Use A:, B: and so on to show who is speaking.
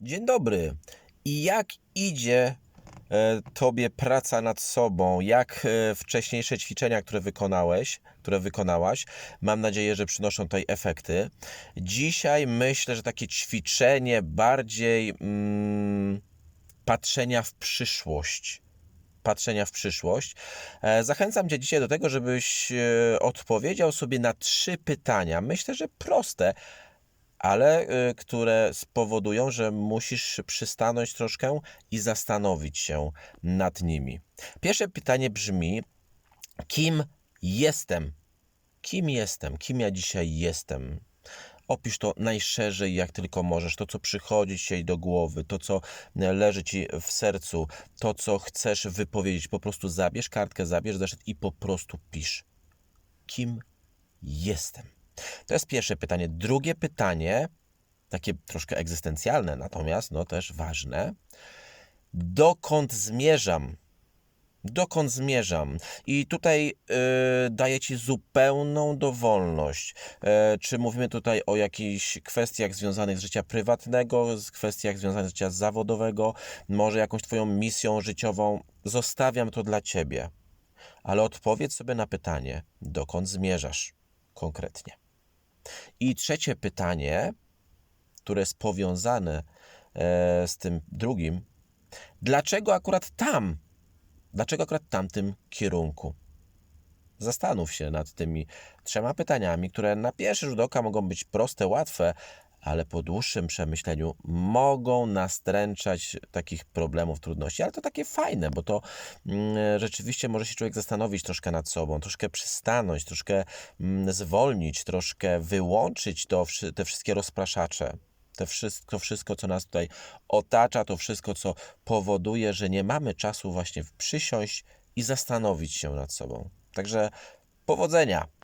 A: Dzień dobry. I jak idzie e, tobie praca nad sobą? Jak e, wcześniejsze ćwiczenia, które wykonałeś, które wykonałaś, mam nadzieję, że przynoszą tutaj efekty. Dzisiaj myślę, że takie ćwiczenie bardziej mm, patrzenia w przyszłość. Patrzenia w przyszłość. E, Zachęcam Cię dzisiaj do tego, żebyś odpowiedział sobie na trzy pytania. Myślę, że proste, ale y, które spowodują, że musisz przystanąć troszkę i zastanowić się nad nimi. Pierwsze pytanie brzmi: kim jestem? Kim jestem? Kim ja dzisiaj jestem? Opisz to najszerzej, jak tylko możesz. To, co przychodzi ci do głowy, to, co leży ci w sercu, to, co chcesz wypowiedzieć. Po prostu zabierz kartkę, zabierz zeszyt i po prostu pisz. Kim jestem? To jest pierwsze pytanie. Drugie pytanie, takie troszkę egzystencjalne, natomiast no też ważne. Dokąd zmierzam? Dokąd zmierzam? I tutaj y, daję Ci zupełną dowolność. E, czy mówimy tutaj o jakichś kwestiach związanych z życia prywatnego, z kwestiach związanych z życia zawodowego, może jakąś Twoją misją życiową? Zostawiam to dla Ciebie. Ale odpowiedz sobie na pytanie, dokąd zmierzasz konkretnie. I trzecie pytanie, które jest powiązane e, z tym drugim. Dlaczego akurat tam? Dlaczego akurat tamtym kierunku? Zastanów się nad tymi trzema pytaniami, które na pierwszy rzut oka mogą być proste, łatwe, ale po dłuższym przemyśleniu mogą nastręczać takich problemów, trudności. Ale to takie fajne, bo to mm, rzeczywiście może się człowiek zastanowić troszkę nad sobą, troszkę przystanąć, troszkę mm, zwolnić, troszkę wyłączyć to, te wszystkie rozpraszacze. Te wszystko, wszystko, co nas tutaj otacza, to wszystko, co powoduje, że nie mamy czasu właśnie przysiąść i zastanowić się nad sobą. Także powodzenia!